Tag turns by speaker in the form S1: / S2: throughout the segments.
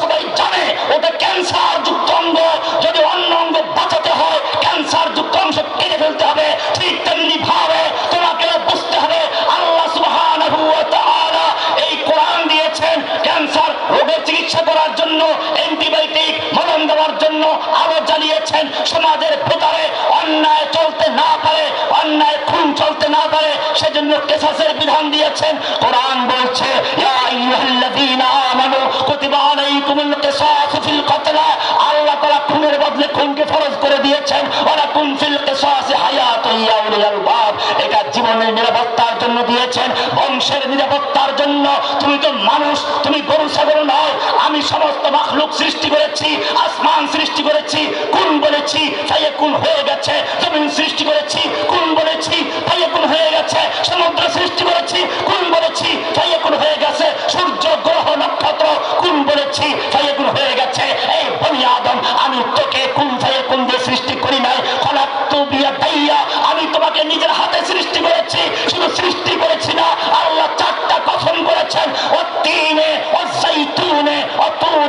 S1: সবাই জানে ওটা ক্যান্সার যুক্ত অঙ্গ যদি অন্য অঙ্গ বাঁচাতে হয় ক্যান্সার যুক্ত অংশ কেটে ফেলতে হবে। ঠিক তেমনি ভাবে তোমাকে বুঝতে হবে, আল্লাহ তাআলা এই কোরআন দিয়েছেন ক্যান্সার রোগের চিকিৎসা করার জন্য অ্যান্টিবায়োটিক মলম দেওয়ার জন্য আলো জ্বালিয়েছেন সমাজের ভেতরে অন্যায় চলতে না পারে না পারে, সেজন্য কেসাসের বিধান দিয়েছেন। কোরআন বলছে আল্লাহ তারা খুনের বদলে খুনকে ফরজ করে দিয়েছেন। ওরা কুন বংশের নিরাপত্তার জন্য তুমি তো মানুষ, তুমি গরু, ছাগল নয়। আমি সমস্ত মাখলুক সৃষ্টি করেছি, আসমান সৃষ্টি করেছি কোন বলেছি, ফাইয়ে কোন হয়ে গেছে, জমিন সৃষ্টি করেছি কোন বলেছি, ফাইয়ে কোন হয়ে গেছে, সমুদ্র সৃষ্টি করেছি কোন বলেছি, ফাইয়ে কোন হয়ে গেছে, সূর্য, গ্রহ, নক্ষত্র কোন বলেছি, ফাইয়ে কোন হয়ে গেছে। এই বনি আদম, আমি তোকে কোন ফাইয়ে কোন দিয়ে সৃষ্টি করি নাই। খলাক্তু বিয়া আমি তোমাকে নিজের হাতে সৃষ্টি করেছি, শুধু সৃষ্টি করেছি না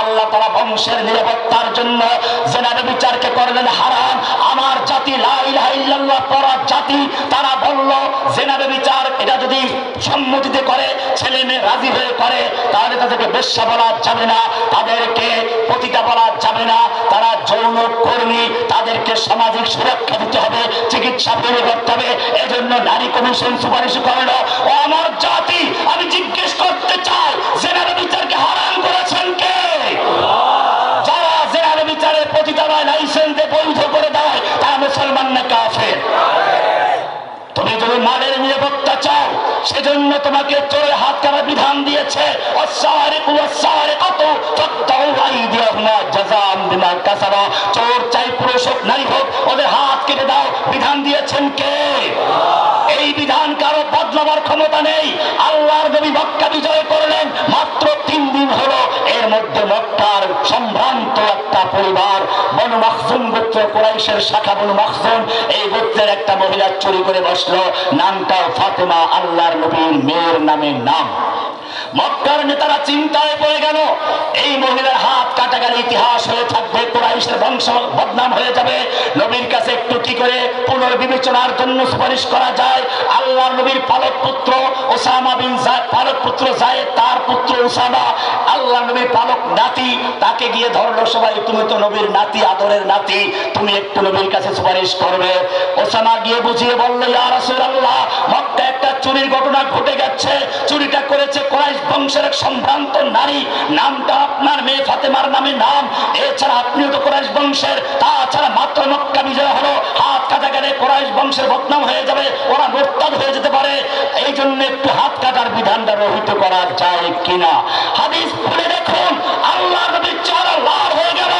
S1: আল্লাহ তারা বংশের নিরাপত্তার জন্য জেনারে বিচারকে করলেন হারাম। জাতি পড়া জাতি, তারা বলল জেনা বিচার, এটা যদি সম্মতিতে করে, ছেলে মেয়ে রাজি হয়ে করে, তাহলে তাদেরকে বেশ্যা বলা যাবে না, তাদেরকে পতিতা বলা যাবে না, তারা যৌন কর্মী, তাদেরকে সামাজিক সুরক্ষা দিতে হবে, চিকিৎসা তৈরি করতে হবে, এজন্য নারী কমিশন সুপারিশ করল আমার জাতি, আমি জিজ্ঞেস করতে চাই জেনার বিচারকে হারাম সেজন্য তোমাকে চোরের হাত কারা বিধান দিয়েছে। চোর চাই পুরুষ হোক, নারী হোক, ওদের হাত কেটে দাও। বিধান দিয়েছেন কে? এই বিধান কারও বদলাবার ক্ষমতা নেই। আল্লাহর নবী মক্কা বিজয় করলেন মধ্যে মক্কার সম্ভ্রান্ত একটা পরিবার, বনু মাখজুম গোত্র কোরাইশের শাখা বনু মাখজুম, এই গোত্রের একটা মহিলা চুরি করে বসল নামটা ফাতেমা আল্লাহর নবীর মেয়ের নামে নাম। মক্কার নেতারা চিন্তায় পড়ে গেল, এই মহিলার হাত কাটা গেলে ইতিহাস হয়ে থাকবে, কোরাইশের বংশ বদনাম হয়ে যাবে। নবীর কাছে একটু কি করে পুনর্বিবেচনার জন্য সুপারিশ করা যায়? আল্লাহ নবীর পালক পুত্র ওসামা বিন পালক পুত্র জায়েদ, তার পুত্র আল্লাহ নবীর পালক নাতি, তাকে গিয়ে ধরলো সবাই, তুমি তো নবীর নাতি, আদরের নাতি, তুমি একটু নবীর কাছে সুপারিশ করবে। ওসামা গিয়ে বুঝিয়ে বলল রাসূলুল্লাহ মক্কা একটা চুরির ঘটনা ঘটে গেছে। চুরিটা করেছে কোরাইশ বংশের এক সম্ভ্রান্ত নারী। নামটা আপনার মেয়ে ফাতেমার নামে নাম। এছাড়া আপনিও তো কোরাইশ বংশের। তাছাড়া মাত্র মক্কা বিজয় হলো। হাত কাটা গেলে কোরাইশ বংশের বদনাম হয়ে যাবে। ওরা মোরতাদ হয়ে যেতে পারে। এই জন্য একটু হাত কাটার বিধানটা রহিত করা যায় কিনা? হাদিস পড়ে দেখুন, আল্লাহ নবী চারা লাভ হয়ে গেল,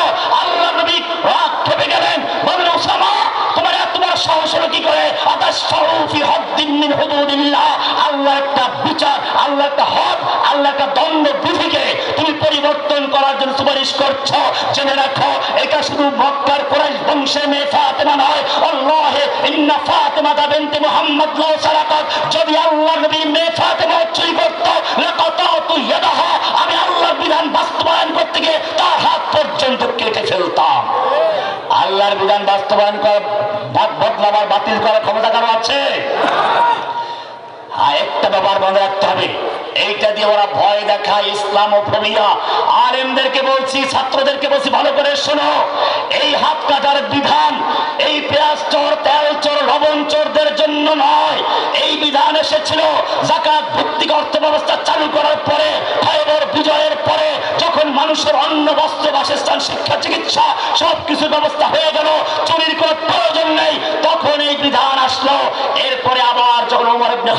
S1: আল্লাহ নবী রাগ খেপে গেলেন। বললেন, ওসামা, তোমার এত সাহস হলো কি করে? আতাশফি হদ্দিন মিন হুদুদিল্লাহ। আল্লাহ একটা বিচার, আল্লাহ একটা হক, আল্লাহ একটা দণ্ড বিধিকে তুমি পরিবর্তন করার জন্য সুপারিশ করছ। জেনে রাখো, এটা শুধু মক্কার কোরাইশ বংশের মেয়ে ফাতেমা নয়। আল্লাহে, ইন্না ফাতেমা দা বিনতে মুহাম্মদ, লাউ সারাকাত যদি আল্লাহ নবীর মেয়ে ফাতেমা চুরি করতো আমি আল্লাহর বিধান বাস্তবায়ন করতে গিয়ে তার হাত পর্যন্ত কেটে ফেলতাম। আল্লাহর বিধান বাস্তবায়ন বদলাবার, বাতিল করার ক্ষমতা কারও আছে? হ্যাঁ একটা ব্যাপার মনে রাখতে হবে। এইটা দিয়ে ওরা ভয় দেখায়, ইসলাম ও ফবিয়া। আলেমদেরকে বলছি, ছাত্রদেরকে বলছি, ভালো করে শোনো। এই হাত কাটার এসেছিল জাকাত ভিত্তিক অর্থ ব্যবস্থা চালু করার পরে খয়বর বিজয়ের পরে যখন মানুষের অন্ন, বস্ত্র, বাসস্থান, শিক্ষা, চিকিৎসা সবকিছু ব্যবস্থা হয়ে গেল, চুরির কোনো প্রয়োজন নেই, তখন এই বিধান আসলো। এরপরে আবার যখন ওমর ইবনে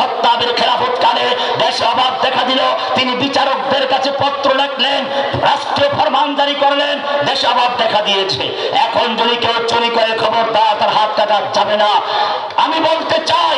S1: খেলাফত কালে দেশে অভাব দেখা দিল, তিনি বিচারকদের কাছে পত্র লিখলেন রাষ্ট্রীয় ফরমান জারি করলেন, দেশে অভাব দেখা দিয়েছে। এখন যদি কেউ চুরি করে খবরদার, তার হাত কাটা যাবে না। আমি বলতে চাই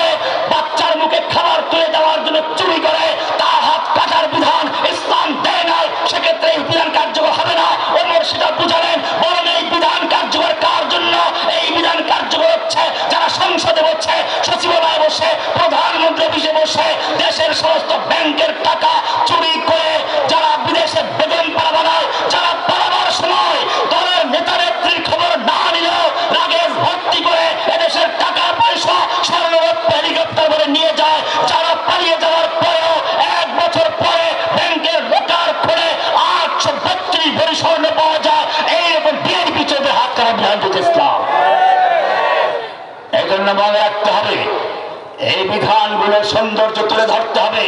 S1: সংসদে বসে সচিবালয়ে বসে প্রধানমন্ত্রী অফিসে বসে দেশের সমস্ত ব্যাংকের টাকা চুরি করে তুলে ধরতে হবে।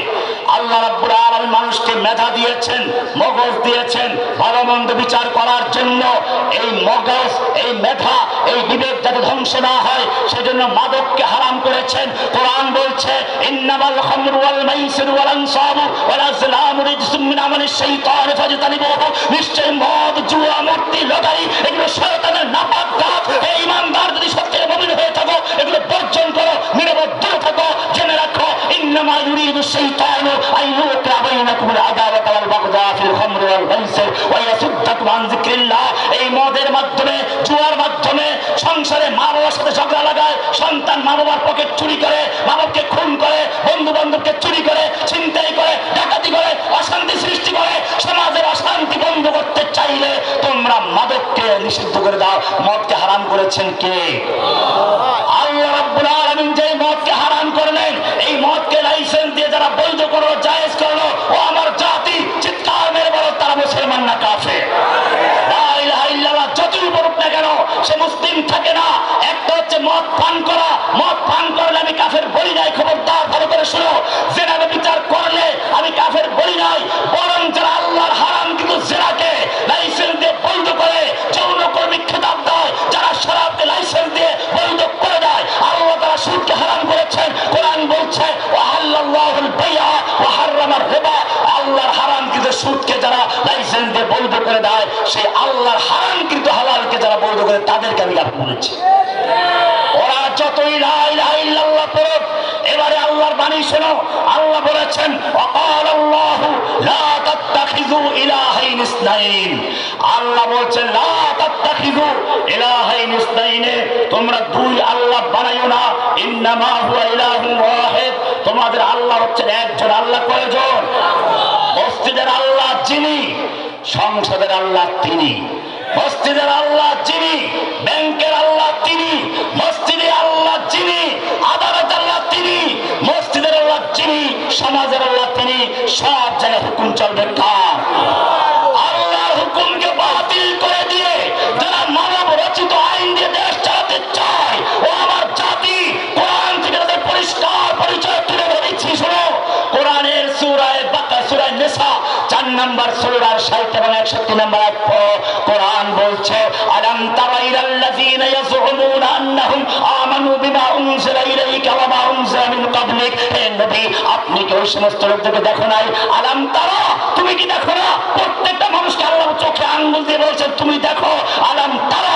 S1: আল্লাহ রাব্বুল মানুষকে মেধা দিয়েছেন, মগজ দিয়েছেন, ভালো মন্দ বিচার করার জন্য। এই মগজ, এই মেধা, এই বিবেক যাতে ধ্বংস না হয়, সেজন্য মাদককে হারাম করেছেন। কোরআন বলছে, ইন্নামাল খামরু ওয়াল মাইসির ওয়াল আনসাবু ওয়াল আজলামু রিজসুম মিন আমালিশ শাইতান ফাজতানিবুহু। নিশ্চয় মদ, জুয়া, মূর্তি, লটারি, এগুলো শয়তানের নাপাক কাজ এই ইমানদার যদি সত্যের মুমিন হয়ে থাকো, এগুলো বর্জন করো যিকরিল্লাহ এই মদের মাধ্যমে, জুয়ার মাধ্যমে সংসারে মা বাবার সাথে ঝগড়া লাগায়, সন্তান মা বাবার পকেট চুরি করে মা বাবাকে খুন করে বন্ধু বান্ধবকে চুরি করে, ছিনতাই করে, ডাকাতি করে, অশান্তি সৃষ্টি করে, সমাজের অশান্তি বন্ধ করতে চাইলে তোমরা মাদককে নিষিদ্ধ করে দাও। মদকে হারাম করেছেন কে? আল্লাহ রাব্বুল যে মদকে হারাম করলেন, এই মদকে লাইসেন্স দিয়ে যারা বৈধ করল, জায়েজ করল, ও আমার থাকে না। একটা হচ্ছে মদ পান করা। মদ পান করলে আমি কাফের বলি নাই হালালকে করে তাদেরকে আমি আপনি বলেছি ওরা যতই লা ইলাহা ইল্লাল্লাহ পড়ুক, এবারে আল্লাহর বাণী শোনো। আল্লাহ বলেছেন, অকাল আল্লাহ আল্লাহ বলছেন তোমরা দুই আল্লাহ বানাইও না। ইন্নামা হুয়া ইলাহু ওয়াহিদ। তোমাদের আল্লাহ হচ্ছেন একজন আল্লাহ কয়জন? মসজিদের আল্লাহ যিনি, সংসদের আল্লাহ তিনি। মসজিদের আল্লাহ যিনি, ব্যাংকের আল্লাহ তিনি, মসজিদে আল্লাহ যিনি আদালত আল্লাহ তিনি, মসজিদের আল্লাহ যিনি, সমাজের আল্লাহ তিনি, সব জায়গায় হুকুম চলবে কার? হুকুমকে বাতিল করে দিয়ে যারা রচিত আইন দেশ চায় আমার জাতি পরিষ্কার সুরায় সুরায় চার নাম্বার সুরার ষাট এবং একষট্টি নাম্বার কোরআন বলছে তুমি কি দেখো না? প্রত্যেকটা মানুষকে আল্লাহ চোখে আঙ্গুল দিয়ে বলছেন, তুমি দেখো, আলাম তারা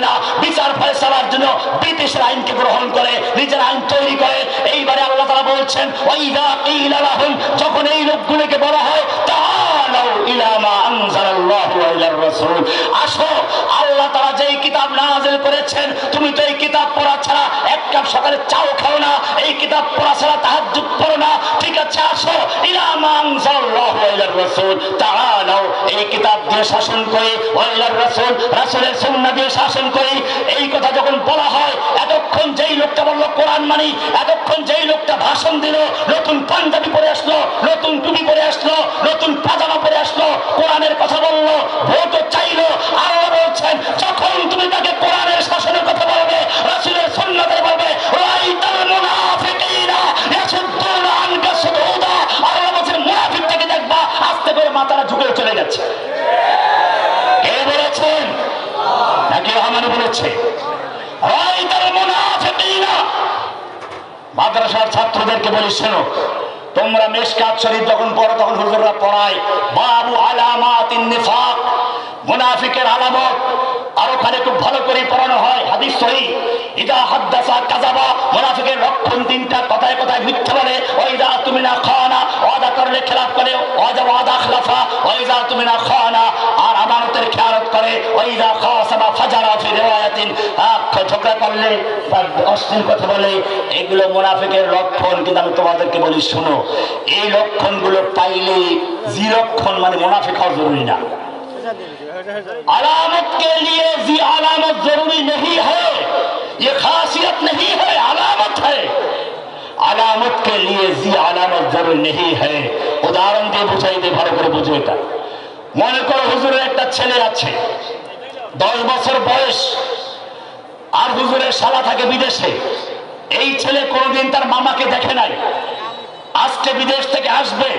S1: না। বিচার ফয়সালার জন্য ব্রিটিশের আইনকে গ্রহণ করে, নিজের আইন তৈরি করে। এইবারে আল্লাহ তারা বলছেন যখন এই লোকগুলোকে বলা হয় রাসূল আসো, আল্লাহ তাআলা যেই কিতাব নাযিল করেছেন। তুমি তো এই কিতাব পড়া ছাড়া এক কাপ সকালে চাও খাও না। এই কিতাব পড়া ছাড়া তাহাজ্জুদ পড়ো না। ঠিক আছে, আসো। এই করি। করি। এই ভাষণ দিল, নতুন আসলো নতুন আসলো নতুন আসলো, কোরআনের কথা বলল, ভোটও চাইলো আল্লাহ বলছেন, যখন তুমি তাকে কোরআনের শাসনের কথা বলবে, রাসূলের সুন্নাতের বলবে মাদ্রাসার ছাত্রদেরকে বলি তোমরা মেশকাত শরীফ যখন পড়ো তখন হুজুররা পড়ায়, বাবু আলামাত নিফাক, মুনাফিকের আলামত আর ওখানে খুব ভালো করে পড়ানো হয় হাদিস মোনাফিকের এগুলো মোনাফিকের লক্ষণ কিন্তু আমি তোমাদেরকে বলি শোনো। এই লক্ষণগুলো পাইলে জি লক্ষণ মানে মোনাফিক হওয়া জরুরি না। আলামতকে নিয়ে की अलामत जरूरी नहीं है। ये खासियत नहीं है अलामत है। अलामत के लिए जी अलामत जरूरी नहीं है। উদাহরণ দিয়ে বুঝাই দিয়ে ভালো করে বুঝো এটা মনে করো হুজুরের একটা ছেলে আছে দশ বছর বয়স আর হুজুরের শালা থাকে বিদেশে এই ছেলে কোনোদিন তার মামাকে দেখে নাই। আজকে বিদেশ থেকে আসবে।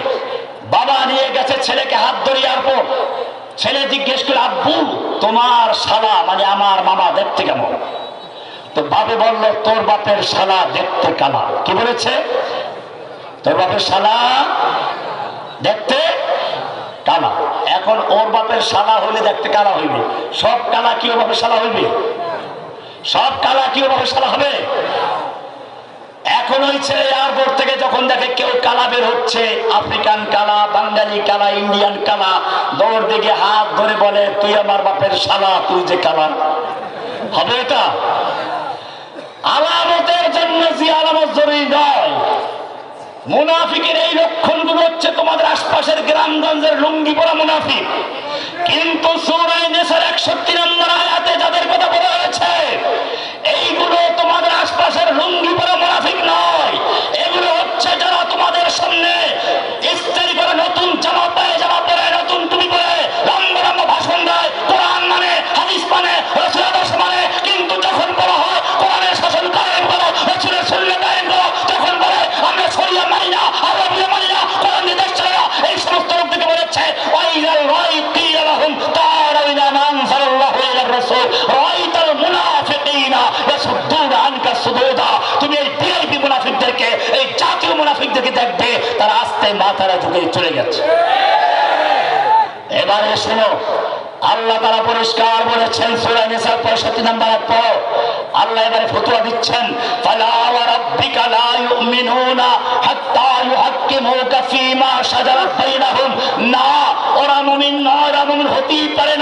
S1: বাবা নিয়ে গেছে ছেলেকে হাত ধরে এয়ারপোর্ট। ছেলে জিজ্ঞেস করে, আব্বু, তোমার শালা মানে আমার মামা দেখতে কেমন? তো বাপে বলল, তোর বাপের শালা দেখতে কালা। কি বলেছে? তোর বাপের শালা দেখতে কালা। এখন ওর বাপের শালা হলে দেখতে কালা হইবে। সব কালা কি ওর বাপের শালা হইবে? সব কালা কি ওর বাপের শালা হবে? এখন ছেলে এয়ারপোর্ট থেকে যখন দেখে কেউ কালা বের হচ্ছে আফ্রিকান কালা, বাঙালি কালা ইন্ডিয়ান কালা, দৌড় দিকে হাত ধরে বলে, তুই আমার বাপের শালা, তুই যে কালা। হবে এটা? আলামতের জন্য যে আলামত জরুরি নয়। মুনাফিকের এই লক্ষণগুলো হচ্ছে তোমাদের আশপাশের গ্রামগঞ্জের লুঙ্গি পরা মুনাফিক। কিন্তু সৌরাই দেশের একষট্টি নম্বর আয়াতে যাদের কথা বলা হয়েছে এইগুলো তোমাদের আশপাশের লুঙ্গি পরা মোনাফিক নয়। ঝুঁকে চলে যাচ্ছে এবারে শোনো, আল্লাহ তারা পরিষ্কার বলেছেন, সূরা নিসার 65 নাম্বার আয়াত পড়ো। আল্লাহ এবারে ফতোয়া দিচ্ছেন পারে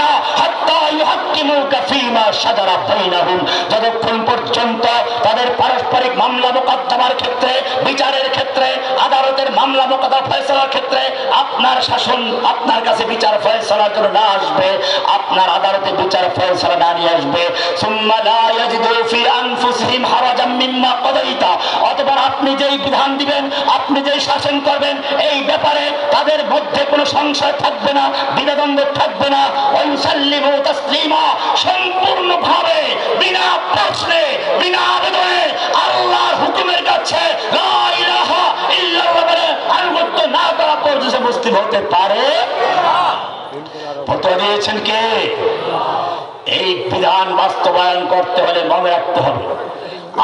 S1: যতক্ষণ পর্যন্ত তাদের পারস্পরিক মামলা মোকদ্দমার ক্ষেত্রে, বিচারের ক্ষেত্রে, আদালতের মামলা মোকদ্দমা আপনার শাসন আপনার কাছে বিচার ফয়সালার জন্য না আসবে, আপনার আদালতে বিচার ফয়সালা না নিয়ে আসবে। এই ব্যাপারে তাদের মধ্যে কোনো সংশয় থাকবে না থাকবে না। সম্পূর্ণভাবে বিনা প্রশ্নে, বিনা আবেদনে আল্লাহর হুকুমের কাছে মুসলিম হতে পারে? ফতোয়া দিয়েছেন কে? এই বিধান বাস্তবায়ন করতে হলে মনে রাখতে হবে।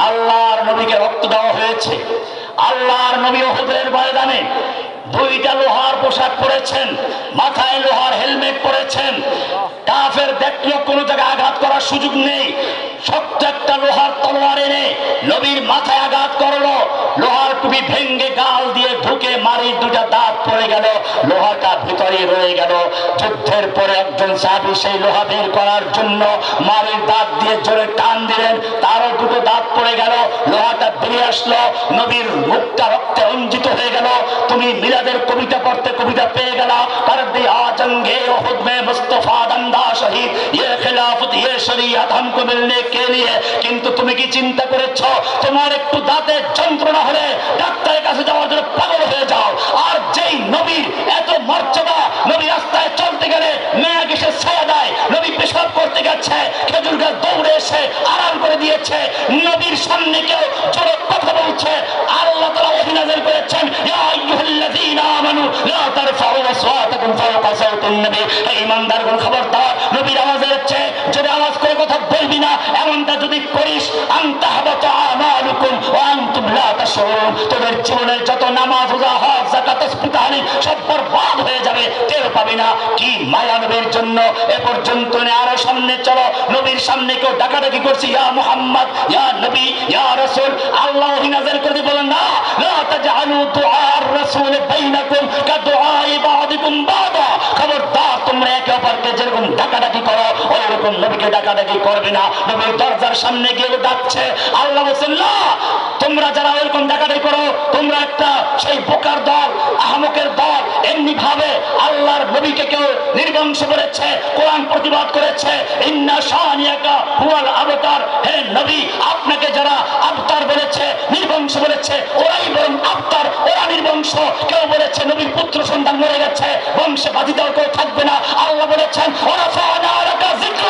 S1: আল্লাহর নবীকে রক্ত দেওয়া হয়েছে। আল্লাহর নবী ওহুদের ময়দানে দুইটা লোহার পোশাক পরেছেন, মাথায় লোহার হেলমেট পরেছেন। কাফের দেখলেও কোনো জায়গায় আঘাত করার সুযোগ নেই। শক্ত একটা লোহার তলোয়ার এনে নবীর মাথায় আঘাত করল। লোহার টুপি ভেঙ্গে ঢুকে মারির দুটা দাঁত পড়ে গেল, লোহাটা ভিতরে রয়ে গেল। যুদ্ধের পরে একজন সাধু সেই লোহা বের করার জন্য মারির দাঁত দিয়ে জোরে টান দিলেন, তারও দুটো দাঁত পড়ে গেল, লোহাটা বেরিয়ে আসলো, নবীর মুখটা রক্তে অঞ্জিত হয়ে গেল। তুমি মিলাদের কবিতা পড়তে কবিতা পেয়ে গেল তার দিয়া জঙ্গে ওহুদ মুস্তফা দন্দা শহীদ। ইয়ে খেলাফত ইয়ে শরিয়াত হামকো মিলনে কে লিয়ে কিন্তু তুমি কি চিন্তা করেছ, তোমার একটু দাঁতের যন্ত্রণা হলে ডাক্তারের কাছে কেউ জোরে কথা বলছে। আল্লাহ তারা অভিনাজর করেছেন, ইয়া আইয়ুহাল্লাযীনা আমানু, লা তারফাউ আসওয়াতাকুম ফাওকা সাওতিন নবী। হে ঈমানদারগণ খবরদার, নবীর আওয়াজ হচ্ছে করে কথা বলবি না, এমনটা যদি করিস তোদের জীবনের যত নামাজ, রোজা সব বরবাদ হয়ে যাবে পাবি না। কি মায়া নবীর জন্য? এ পর্যন্ত আরও সামনে চলো। নবীর সামনে কেউ ডাকাডাকি করছি, ইয়া মুহাম্মদ, ইয়া নবী, ইয়া রাসূল, আল্লাহ করে বলেন, না, লা তাজআলু দুআর রাসূল বাইনাকুম কা বাদা। খবরদার, তোমরা একে অপরকে যেরকম ডাকাডাকি করো, ওই রকম নবীকে ডাকাডাকি করবে না। নবীর দরজার সামনে গিয়ে ডাকছে, আল্লাহ বলছেন তোমরা যারা এরকম ডাকাডাকি করো, তোমরা একটা সেই বোকার দল, আহমকের দল এমনি ভাবে আল্লাহর নবীকে কেউ নির্বংশ করেছে, কোরআন প্রতিবাদ করেছে। ইন্না শাহানিয়াকা হুয়াল আবতার। হে নবী, আপনাকে যারা আবতার বলেছে নির্বংশ বলেছে, ওরাই বরং আবতার, ওরা নির্বংশ কেউ বলেছে, নবীর পুত্র সন্তান মরে গেছে, বংশে বাধি দেওয়ার কেউ থাকবে না। আল্লাহ বলেছেন, ওরা ফানা যিকরাক হে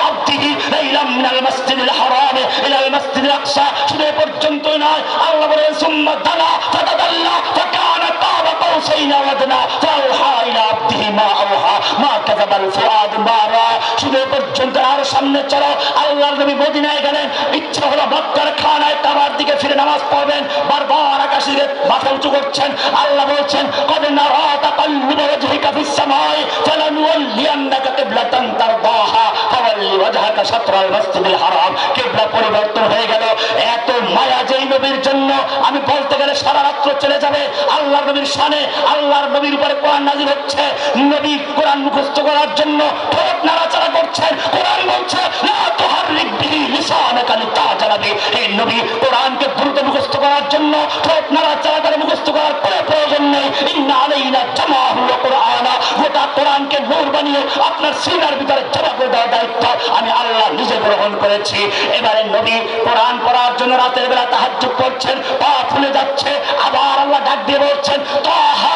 S1: লাইলাম মিনাল মাসজিদিল হারাম ইলাল মাসজিদিল আকসা। শুধু পর্যন্ত নয় আল্লাহ কাবা আল্লাহ বলছেন, কদ নারা তাকাল্লুব ওয়াজহিকা ফিস সামাই ফালানুওয়াল্লিয়ান্নাকা পরিবর্তন হয়ে গেল। এত মায়া যেই নবীর জন্য আমি গেলে সারা রাত্র চলে যাবে আল্লাহর নবীর শানে, আল্লাহর নবীর উপরে কোরআন নাজির হচ্ছে। নবী কোরআন মুখস্থ করার জন্য ঠোঁট নাড়াচাড়া করছেন। কোরআন বলছে এই নবী, কোরআনকে দ্রুত মুখস্থ করার জন্য ঠোঁট নাড়াচাড়া করে মুখস্থ করার কোনো প্রয়োজন কোরআনকে নূর বানিয়ে আপনার সিনার ভিতরে জমা করে দেওয়ার দায়িত্ব আমি আল্লাহ নিজে গ্রহণ করেছি। এবারে নবী কোরআন পড়ার জন্য রাতের বেলা তাহাজ্জুদ করছেন পা ফুলে যাচ্ছে, আবার আল্লাহ ডাক দিয়ে বলছেন, তাহা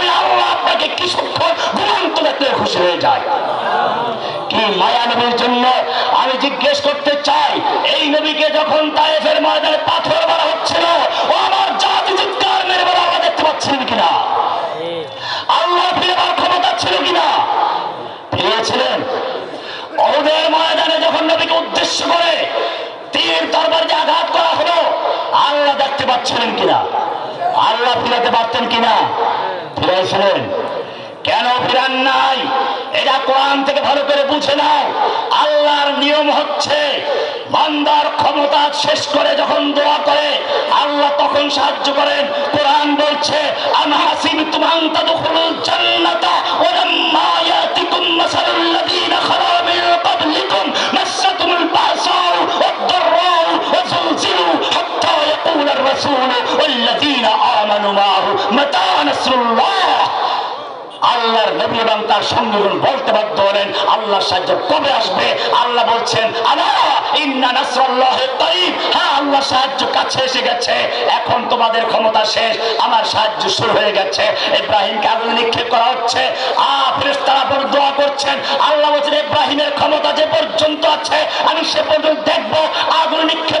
S1: দেখলে হয়ে যায়। কি মায়া নবীর জন্য আমি জিজ্ঞেস করতে চাই, এই নবীকে যখন তায়েফের ময়দানে পাথর মারা হচ্ছিল, ও আমার জাতি চিৎকার মেরে বলে আল্লাহ দেখতে পাচ্ছিলেন কিনা? আল্লাহ ক্ষমতা ছিল কিনা? ওদের ময়দানে যখন নবীকে উদ্দেশ্য করে তীর তরবার যে আঘাত করা হলো, আল্লাহ দেখতে পাচ্ছিলেন কিনা? আল্লাহ ফিরাতে পারতেন কিনা? ফিরেছিলেন কেন ফিরান নাই এটা কোরআন থেকে ভালো করে বুঝে নাও। আল্লাহর নিয়ম হচ্ছে, বান্দার ক্ষমতা শেষ করে যখন দোয়া করে, আল্লাহ তখন সাহায্য করেন। কোরআন বলছে আন জান্নাতা ওয়া খালা মিন ক্বাবলিকুম মাসাতুমুল হাত্তা রাসূলু ওয়াল্লাযিনা আমানু মাহু মাতা নাসরুল্লাহ। ইয়াকুল আর-রাসূলু এবং তার সঙ্গীগণ বলতে বাধ্য হলেন আল্লাহ সাহায্য কবে আসবে? আল্লাহ বলছেন হ্যাঁ আল্লাহ এখন তোমাদের ক্ষমতা শেষ, আমার সাহায্য শুরু হয়ে গেছে। ইব্রাহিমকে নিক্ষেপ করা হচ্ছে। বড় দোয়া করছেন। আল্লাহ বলছেন, ইব্রাহিমের ক্ষমতা যে পর্যন্ত আছে, আমি সে পর্যন্ত দেখব। আগুনে নিক্ষেপ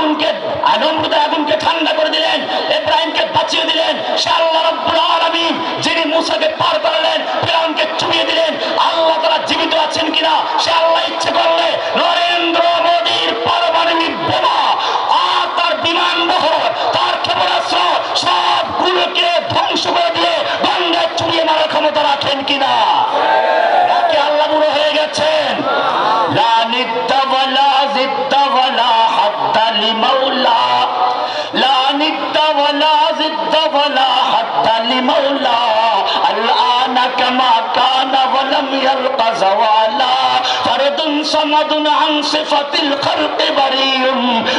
S1: আগুনকে নমরুদের আগুনকে ঠান্ডা من صفة الخلق بري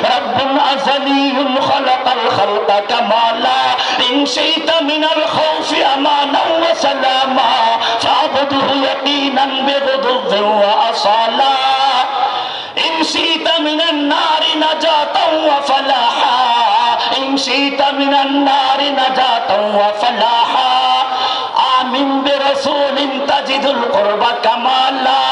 S1: رب أزلي خلق الخلق كمالا. إن شئت من الخوف أمانا وسلاما. فاعبده يقينا بغضب وأصالا. إن شئت من النار نجاة وفلاحا. إن شئت من النار نجاة وفلاحا. آمن برسول تجد القرب كمالا.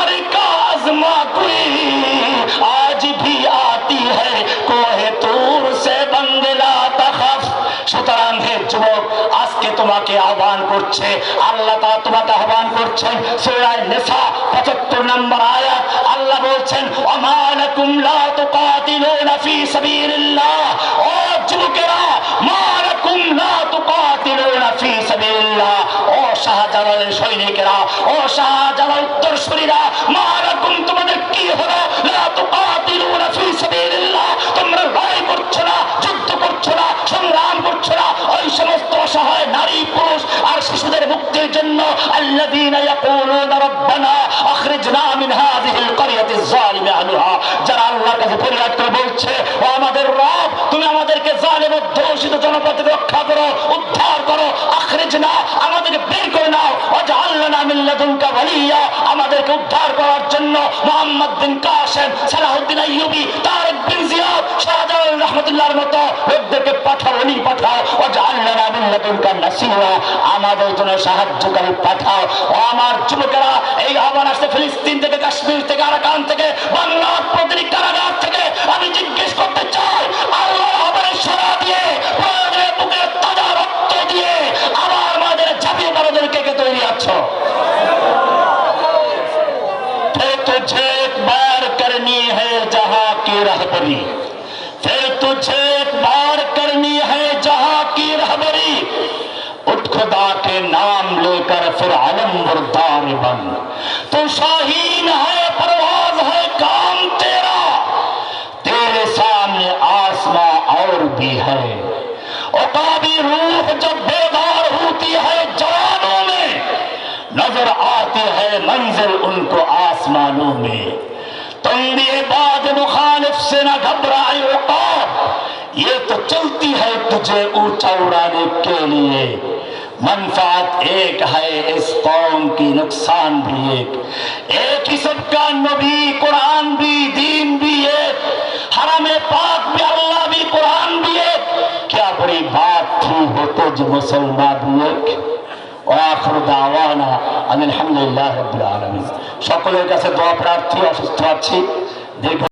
S1: আহ্বান করছে। আল্লাহ তোমাকে আহ্বান করছেন। পঁচাত্তর নিসা 75 নম্বর আয়াত। আল্লাহ বলছেন সৈনিকেরা ও যুবকেরা উত্তর লা মুক্তির জন্য আল্লাযীনা ইয়াকুলুনা রাব্বানা আখরিজনা মিন হাযিহিল ক্বরিয়াতিজ যালিমা আহলুহা যারা আল্লাহর কাছে ফরিয়াদ করে বলছে, ও আমাদের রব, তুমি আমাদেরকে জালিম দূষিত জনপদ থেকে রক্ষা করো, উদ্ধার করো, আখরিজনা আমাদেরকে বের করে নাও ওয়ালিয়া আমাদেরকে উদ্ধার করার জন্য মোহাম্মদ বিন কাসেম সালাহুদ্দিন আমাদের জিজ্ঞেস করতে চাই আল্লাহ আহ্বানের সারা দিয়ে, প্রয়োজনে বুকে তাজা রক্ত ঝাঁপিয়ে তৈরি আছো? بردار بن۔ تو شاہین ہے پرواز ہے، کام تیرا۔ تیرے سامنے آسمان اور بھی ہے اتابی روح جب بیدار ہوتی ہے جوانوں میں، نظر آتے ہیں منزل ان کو آسمانوں میں۔ تم بھی بات مخالف سے نہ گھبرائے اوقات یہ تو چلتی ہے تجھے اونچا اڑانے کے لیے۔ منفعت ایک ہے، اس قوم کی نقصان بھی ایک۔ ایک ہی سب کا نبی، قرآن بھی، دین بھی ایک۔ حرم پاک بھی اللہ بھی، قرآن بھی ایک۔ کیا بڑی بات تھی ہو تو جو مسلمان بھی ایک۔ وآخر دعوانا ان الحمدللہ رب العالمین۔ সকলের কাছে দোয়া প্রার্থী অসুস্থ আছি দীর্ঘ